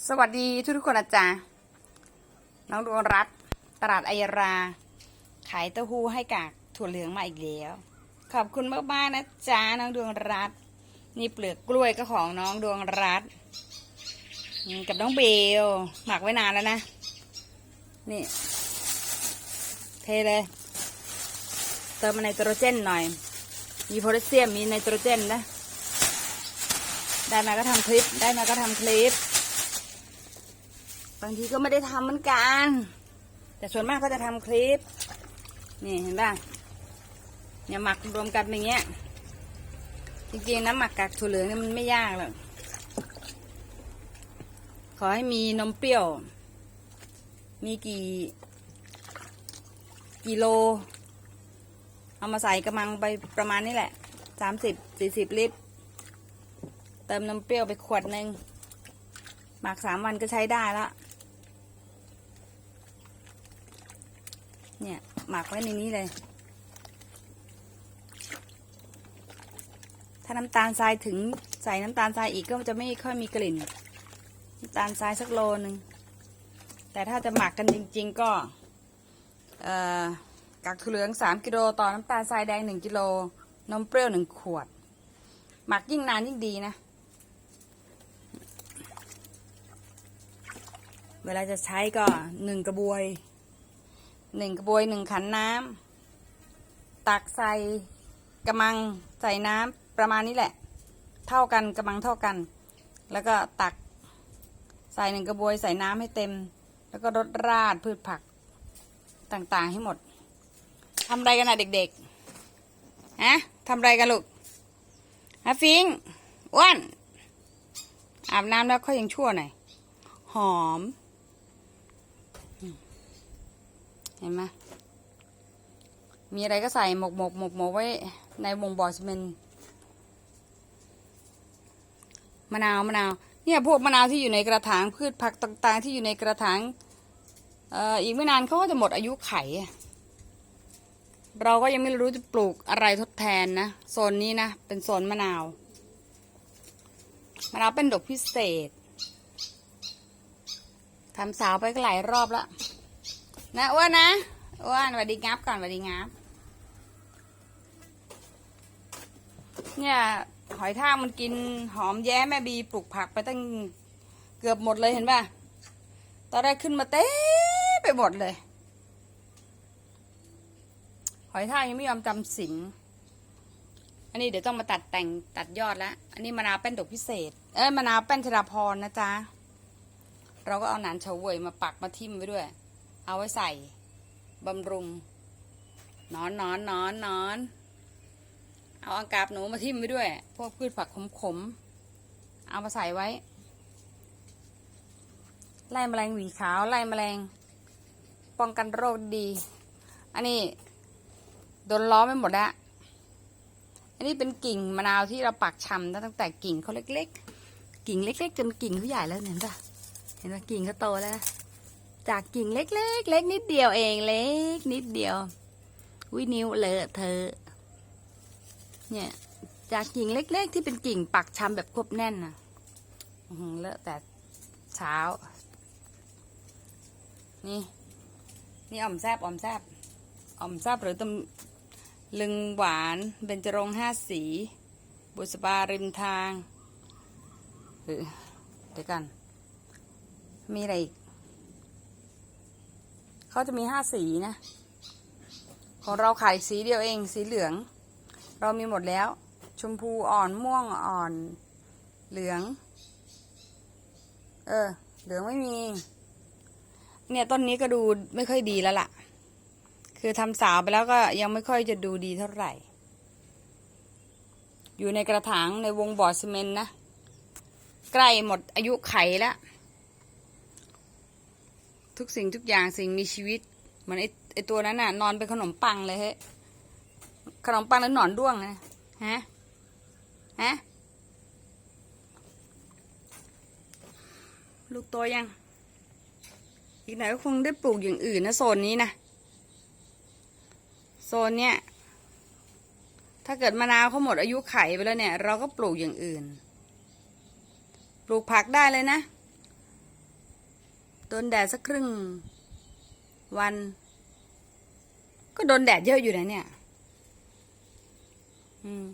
สวัสดีทุกทุกคนนะจ๊ะน้องดวงรัตตลาดไอยรา ขายเต้าหู้ให้กากถั่วเหลืองมาอีกแล้ว ขอบคุณมากๆนะจ๊ะน้องดวงรัตนี่เปลือกกล้วยก็ของน้องดวงรัตกับน้องเบลหมักไว้นานแล้วนะ นี่ เทเลย เติมไนโตรเจนหน่อย มีโพแทสเซียมมีไนโตรเจนนะ ได้มาก็ทำคลิป ได้มาก็ทำคลิป บางทีก็ไม่ได้ทำเหมือนกัน แต่ส่วนมากก็จะทำคลิป นี่เห็นป่ะเนี่ยหมักรวมกันอย่างเงี้ย จริงๆน้ำหมักกากถั่วเหลืองเนี่ยมันไม่ยากหรอก ขอให้มีนมเปรี้ยว มีกี่กิโล เอามาใส่กระมังไปประมาณนี้แหละสามสิบสี่สิบลิตร เติมน้ำเปรี้ยวไปขวดหนึ่งหมักสามวันก็ใช้ได้ละ เนี่ย หมักไว้ในนี้เลย ถ้าน้ำตาลทรายถึงใส่น้ำตาลทรายอีกก็จะไม่ค่อยมีกลิ่น น้ำตาลทรายสักโลหนึ่งแต่ถ้าจะหมักกันจริง ๆ ก็กักถั่วเหลืองสามกิโลต่อน้ำตาลทรายแดงหนึ่งกิโล นมเปรี้ยวหนึ่งขวด หมักยิ่งนานยิ่งดีนะ เวลาจะใช้ก็หนึ่งกระบวย หนึ่งกระบวยหนึ่งขันน้ำตักใส่กระมังใส่น้ำประมาณนี้แหละ เท่ากันกระมังเท่ากัน แล้วก็ตักใส่หนึ่งกระบวยใส่น้ำให้เต็ม แล้วก็รดราดพืชผักต่างๆให้หมดทำอะไรกันนะเด็กๆฮะทำอะไรกันลูกฮะฟิงอ้วนอาบน้ำแล้วค่อยยังชั่วหน่อยหอม เห็นไหมมีอะไรก็ใส่หมกหมกหมกหมกไว้ในวงบ่อซีเมนต์มะนาวมะนาวเนี่ยพวกมะนาวที่อยู่ในกระถางพืชผักต่างๆ ที่อยู่ในกระถางเอ่ออีกไม่นานเขาก็จะหมดอายุไข เราก็ยังไม่รู้จะปลูกอะไรทดแทนนะโซนนี้นะเป็นโซนมะนาวมะนาวเป็นดอกพิเศษทำสาวไปก็หลายรอบแล้ว นะอ้วนนะอ้วนสวัสดีงับก่อนสวัสดีงับ เนี่ย หอยทากมันกินหอมแย้แม่บีปลูกผักไปตั้งเกือบหมดเลยเห็นป่ะตอนแรกขึ้นมาเต้ไปหมดเลย หอยทากยังไม่ยอมจำสินอันนี้เดี๋ยวต้องมาตัดแต่งตัดยอดแล้วอันนี้มะนาวแป้นดกพิเศษ เอ้ยมะนาวแป้นชดาพรนะจ๊ะ เราก็เอาหนานเฉาเวยมาปักมาทิ่มไว้ด้วย เอาไว้ใส่บำรุงนอนนอนนอนนอน เอาอากาบหนูมาทิ่มไว้ด้วย พวกพืชผักขมๆ เอามาใส่ไว้ ไล่แมลงหวีขาว ไล่แมลง ป้องกันโรคดี อันนี้โดนล้อไมไปหมดล้วอันนี้เป็นกิ่งมะนาวที่เราปักชำตั้งแต่กิ่งเขาเล็ก ๆ กิ่งเล็ก ๆ จนกิ่งเขาใหญ่แล้วเห็นปะเห็นปะกิ่งเขาโตแล้ว จากกิ่งเล็กๆเล็กนิดเดียวเองเล็กนิดเดียว วินิ้วเลอะเธอ เนี่ย จากกิ่งเล็ก ๆ ที่เป็นกิ่งปักชำแบบควบแน่นนะเลอะแต่เช้า นี่ นี่อ่อมแซบอ่อมแซบอ่อมแซบหรือตำลึงหวานเบญจรงค์ห้าสี บุษบาริมทางหรือเดี๋ยวกัน มีอะไรอีก เขาจะมีห้าสีนะ ของเราขายสีเดียวเอง สีเหลือง เรามีหมดแล้ว ชมพูอ่อนม่วงอ่อน เหลือง เออ เหลืองไม่มี เนี่ยต้นนี้ก็ดูไม่ค่อยดีแล้วล่ะ คือทำสาวไปแล้วก็ยังไม่ค่อยจะดูดีเท่าไหร่ อยู่ในกระถางในวงบ่อซีเมนต์นะ ใกล้หมดอายุไขแล้ว ทุกสิ่งทุกอย่างสิ่งมีชีวิตเหมือนไอไอตัวนั้นน่ะ นอนเป็นขนมปังเลยเฮ้ขนมปังหรือหนอนด้วงนะฮะฮะลูกโตยัง อีกหน่อยก็คงได้ปลูกอย่างอื่นนะโซนนี้นะโซนเนี้ยถ้าเกิดมะนาวเขาหมดอายุไขไปแล้วเนี่ย เราก็ปลูกอย่างอื่น ปลูกผักได้เลยนะ ดนแดดสักครึ่ง วัน ก็โดนแดดเยอะอยู่นะเนี่ย อืม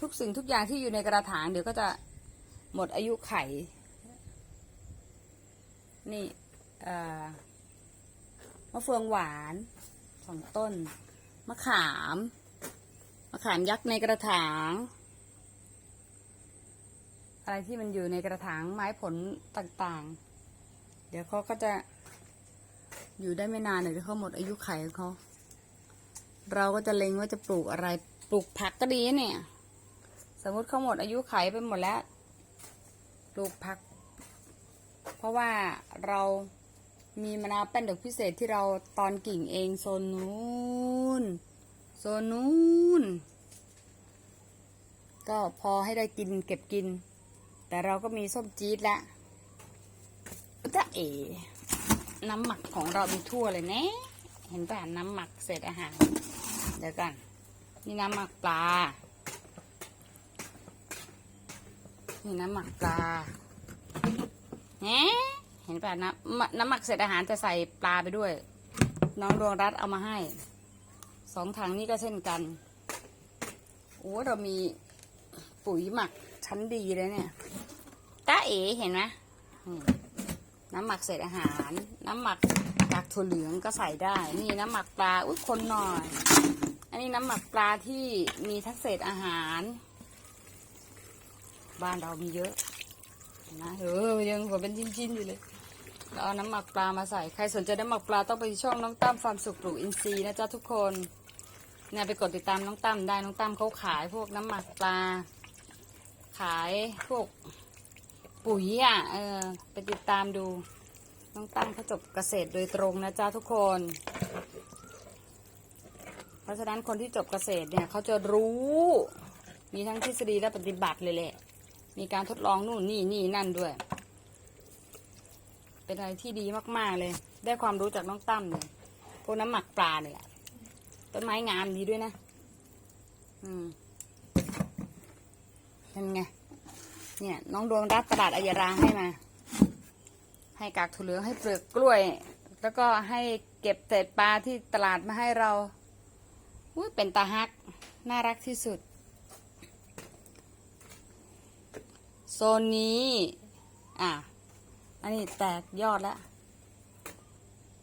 ทุกสิ่งทุกอย่างที่อยู่ในกระถางเดี๋ยวก็จะหมดอายุไข นี่มะเฟืองหวานสองต้น มะขาม มะขามยักษ์ในกระถาง อะไรที่มันอยู่ในกระถางไม้ผลต่างๆ เดี๋ยวเขาก็จะอยู่ได้ไม่นานเดี๋ยวเขาหมดอายุไขของเขาเราก็จะเล็งว่าจะปลูกอะไรปลูกผักก็ดีเนี่ย สมมติเขาหมดอายุไขไปหมดแล้ว ปลูกผัก เพราะว่าเรามีมะนาวแป้นดอกพิเศษที่เราตอนกิ่งเองโซนนู้นโซนนู้นก็พอให้ได้กินเก็บกิน แต่เราก็มีส้มจี๊ดละจ้าเอ๋น้ำหมักของเรามีทั่วเลยเนะ เห็นป่ะน้ำหมักเศษอาหาร เดี๋ยวกัน นี่น้ำหมักปลา นี่น้ำหมักปลาเนะเห็นป่ะน้ำน้ำหมักเศษอาหารจะใส่ปลาไปด้วย น้องดวงรัตเอามาให้ สองถังนี้ก็เช่นกัน โอ้เรามีปุ๋ยหมักชั้นดีเลยเนี่ย ตาเอ๋เห็นไหมน้ำหมักเศษอาหาร น้ำหมักจากถั่วเหลืองก็ใส่ได้ นี่น้ำหมักปลา อุ้ยคนหน่อย อันนี้น้ำหมักปลาที่มีทั้งเศษอาหาร บ้านเรามีเยอะนะเออยังหัวเป็นชิ้นๆอยู่เลยเราเอาน้ำหมักปลามาใส่ ใครสนใจน้ำหมักปลาต้องไปช่องน้องตั้มฟาร์มสุขปลูกอินทรีย์นะจ๊ะทุกคนเนี่ยไปกดติดตามน้องตั้มได้ น้องตั้มเขาขายพวกน้ำหมักปลา ขายพวก ปุ๋ยอะ เออ ไปติดตามดู น้องตั้มเขาจบเกษตรโดยตรงนะจ๊ะทุกคน เพราะฉะนั้นคนที่จบเกษตรเนี่ยเขาจะรู้ มีทั้งทฤษฎีและปฏิบัติเลยแหละ มีการทดลองนู่นนี่นี่นั่นด้วย เป็นอะไรที่ดีมาก ๆ เลย ได้ความรู้จากน้องตั้มเลยพวกน้ำหมักปลาเนี่ยต้นไม้งามดีด้วยนะ อืมเป็นไง เนี่ย น้องดวงรัตตลาดอัยราให้มา ให้กากถั่วเหลืองให้เปลือกกล้วย แล้วก็ให้เก็บเศษปลาที่ตลาดมาให้เราอุ้ยเป็นตาฮัก น่ารักที่สุด โซนนี้ อะ อันนี้แตกยอดแล้ว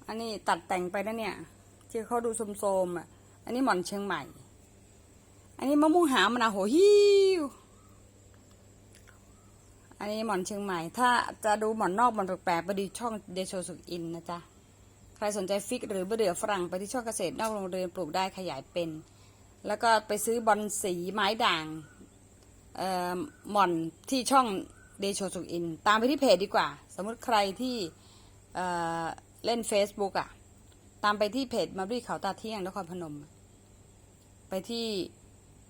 อันนี้ตัดแต่งไปนะเนี่ย ที่เขาดูโสมๆอะ อันนี้หม่อนเชียงใหม่ อันนี้มะม่วงหามะนาวโหหิว อันนี้หมอนเชียงใหม่ ถ้าจะดูหมอนนอกหมอนแปลกๆไปดูช่องเดโชสุกอินนะจ๊ะ ใครสนใจฟิกหรือเบอเดือฝรั่งไปที่ช่องเกษตรนอกโรงเรียนปลูกได้ขยายเป็น แล้วก็ไปซื้อบอลสีไม้ด่างเอ่อหม่อนที่ช่องเดโชสุกอิน ตามไปที่เพจดีกว่า สมมติใครที่เอ่อเล่น Facebook อะ ตามไปที่เพจมารีเขาตาเที่ยงนครพนม ไปที่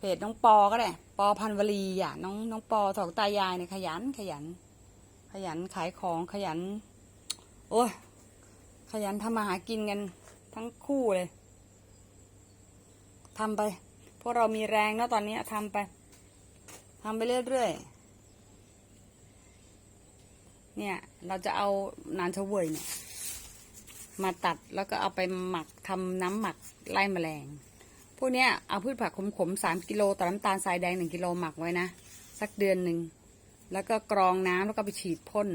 เพจน้องปอก็ได้ ปอพันวลีอะน้องน้องปอสองตายายเนี่ยขยัน ขยัน ขยันขายของขยัน โอ้ยขยันทำมาหากินกันทั้งคู่เลยทำไปพวกเรามีแรงเนอะตอนนี้ทำไปทำไปเรื่อยๆเนี่ย เราจะเอานานเฉวยเนี่ย มาตัดแล้วก็เอาไปหมักทำน้ำหมักไล่แมลง วกเนี้ยเอาพืชผักขมๆสามกิโลต่อน้ำตาลทรายแดงหนึ่งกิโลหมักไว้นะ สักเดือนหนึ่ง แล้วก็กรองน้ำแล้วก็ไปฉีดพ่น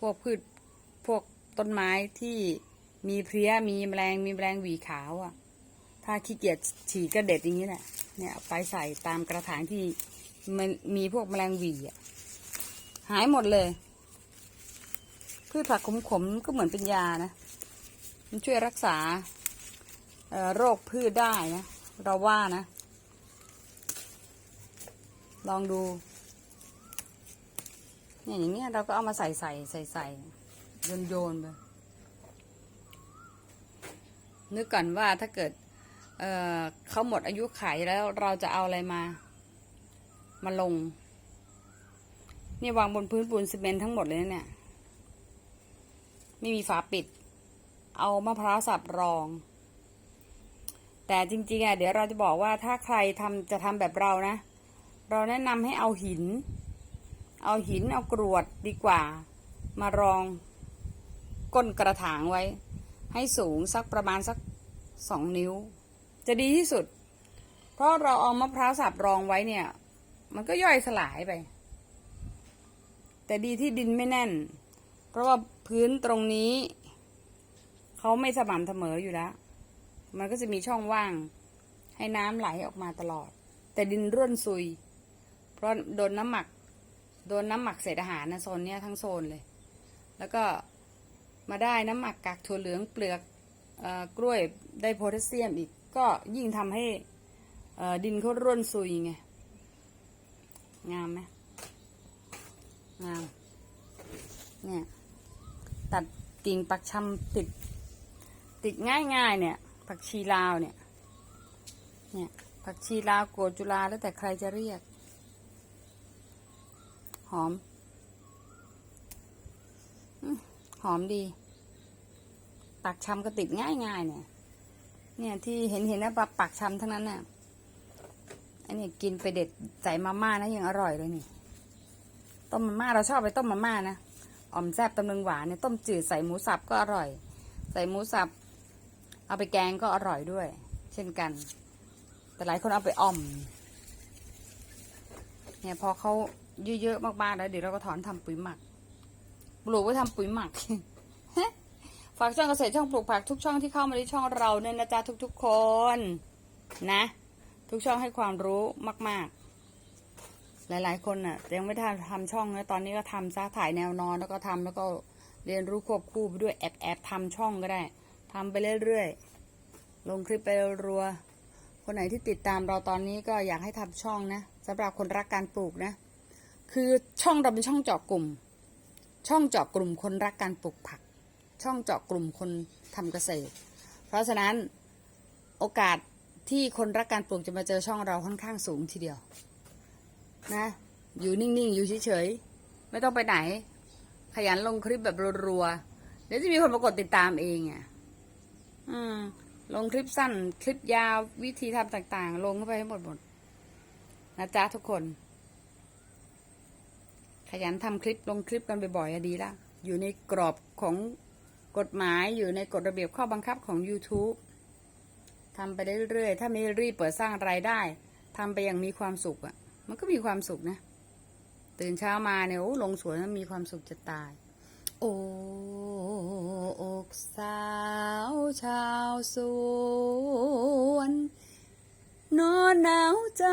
พวกพืชพวกต้นไม้ที่มีเพลี้ยมีแมลงมีแมลงหวีขาวอะ ถ้าขี้เกียจฉีดก็เด็ดอย่างนี้แหละเนี่ยไปใส่ตามกระถางที่มันมีพวกแมลงหวีอะ หายหมดเลย พืชผักขมๆก็เหมือนเป็นยานะ มันช่วยรักษาโรคพืชได้นะ เราว่านะ ลองดู เนี่ยอย่างเนี้ยเราก็เอามาใส่ใส่ใส่ใส่โยนโยนไปนึกก่อนว่าถ้าเกิดเออเขาหมดอายุไขแล้วเราจะเอาอะไรมา มาลงนี่วางบนพื้นปูนซีเมนต์ทั้งหมดเลยนะเนี่ย ไม่มีฝาปิด เอามะพร้าวสับรอง แต่จริงๆอะเดี๋ยวเราจะบอกว่าถ้าใครทำจะทำแบบเรานะ เราแนะนำให้เอาหิน เอาหินเอากรวดดีกว่า มารองก้นกระถางไว้ ให้สูงสักประมาณสักสองนิ้ว จะดีที่สุด เพราะเราเอามะพร้าวสับรองไว้เนี่ย มันก็ย่อยสลายไป แต่ดีที่ดินไม่แน่น เพราะว่าพื้นตรงนี้ เขาไม่สม่ำเสมออยู่แล้ว มันก็จะมีช่องว่าง ให้น้ำไหลออกมาตลอด แต่ดินร่วนซุย เพราะโดนน้ำหมัก โดนน้ำหมักเศษอาหารนะโซนเนี้ยทั้งโซนเลย แล้วก็มาได้น้ำหมักกากถั่วเหลืองเปลือกอกล้วยได้โพแทสเซียมอีก ก็ยิ่งทำให้ดินเขาร่วนซุยไง งามไหมงาม เนี่ย ตัดกิ่งปักชำติด ติดง่ายๆเนี่ย ผักชีลาวเนี่ย เนี่ย ผักชีลาวโกจุลาแล้วแต่ใครจะเรียก หอม หอมดี ปักชำก็ติดง่ายๆเนี่ย เนี่ยที่เห็นเห็นนะปักปักชำทั้งนั้นน่ะ อันนี้กินไปเด็ดใส่มาม่านะยังอร่อยเลยนี่ ต้มมาม่าเราชอบไปต้มมาม่านะอ่อมแซ่บตำลึงหวานเนี่ยต้มจืดใส่หมูสับก็อร่อย ใส่หมูสับ เอาไปแกงก็อร่อยด้วย เช่นกัน แต่หลายคนเอาไปอ่อม เนี่ยพอเขาเยอะๆมากๆแล้วเดี๋ยวเราก็ถอนทำปุ๋ยหมัก ปลูกไว้ทำปุ๋ยหมักฝากช่องเกษตรช่องปลูกผักทุกช่องที่เข้ามาในช่องเราเนี่ยนะจ๊ะทุกๆคน นะ ทุกช่องให้ความรู้มาก ๆ หลายๆ คนน่ะ ยังไม่ทำทำช่องนะตอนนี้ก็ทำซะถ่ายแนวนอนแล้วก็ทำแล้วก็เรียนรู้ควบคู่ไปด้วยแอบแอบทำช่องก็ได้ ทำไปเรื่อยๆ ลงคลิปไปรัว คนไหนที่ติดตามเราตอนนี้ก็อยากให้ทำช่องนะสำหรับคนรักการปลูกนะ คือช่องเราเป็นช่องเจาะกลุ่ม ช่องเจาะกลุ่มคนรักการปลูกผัก ช่องเจาะกลุ่มคนทำเกษตร เพราะฉะนั้นโอกาสที่คนรักการปลูกจะมาเจอช่องเราค่อนข้างสูงทีเดียว นะ อยู่นิ่งๆ อยู่เฉยๆ ไม่ต้องไปไหน ขยันลงคลิปแบบรัวๆ เดี๋ยวจะมีคนมากดติดตามเองอะ ลงคลิปสั้น คลิปยาววิธีทำต่างๆ ลงเข้าไปให้หมดหมดนะจ๊ะทุกคน ขยันทำคลิปลงคลิปกันบ่อยๆดีละอยู่ในกรอบของกฎหมายอยู่ในกฎระเบียบข้อบังคับของ YouTube ทำไปเรื่อยๆ ถ้าไม่รีบเปิดสร้างรายได้ทำไปอย่างมีความสุขอะ่ะ มันก็มีความสุขนะ ตื่นเช้ามาเนี่ยโอ้ลงสวนแล้วมีความสุขจะตาย โอ้อกสาวชาวสวน นอนหนาวใจ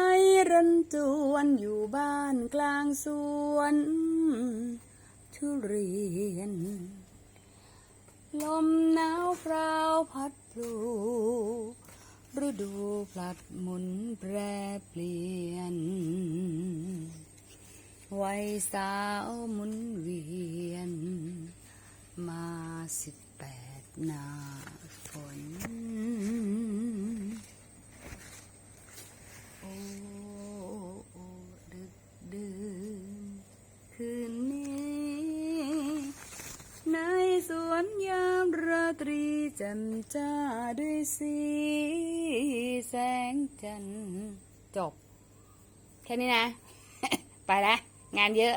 รันจวนอยู่บ้านกลางสวน ทุเรียน ลมหนาวพราวพัดพลูฤดูพลัดหมุนแปรเปลี่ยน วัยสาวหมุนเวียน มาสิบแปดนาฝนโอ้โอ้ดึกดื่นคืนนี้ ในสวนยามราตรีจ่มจ้าด้วยสีแสงจันทร์จบ แค่นี้นะ ไปและ งานเยอะ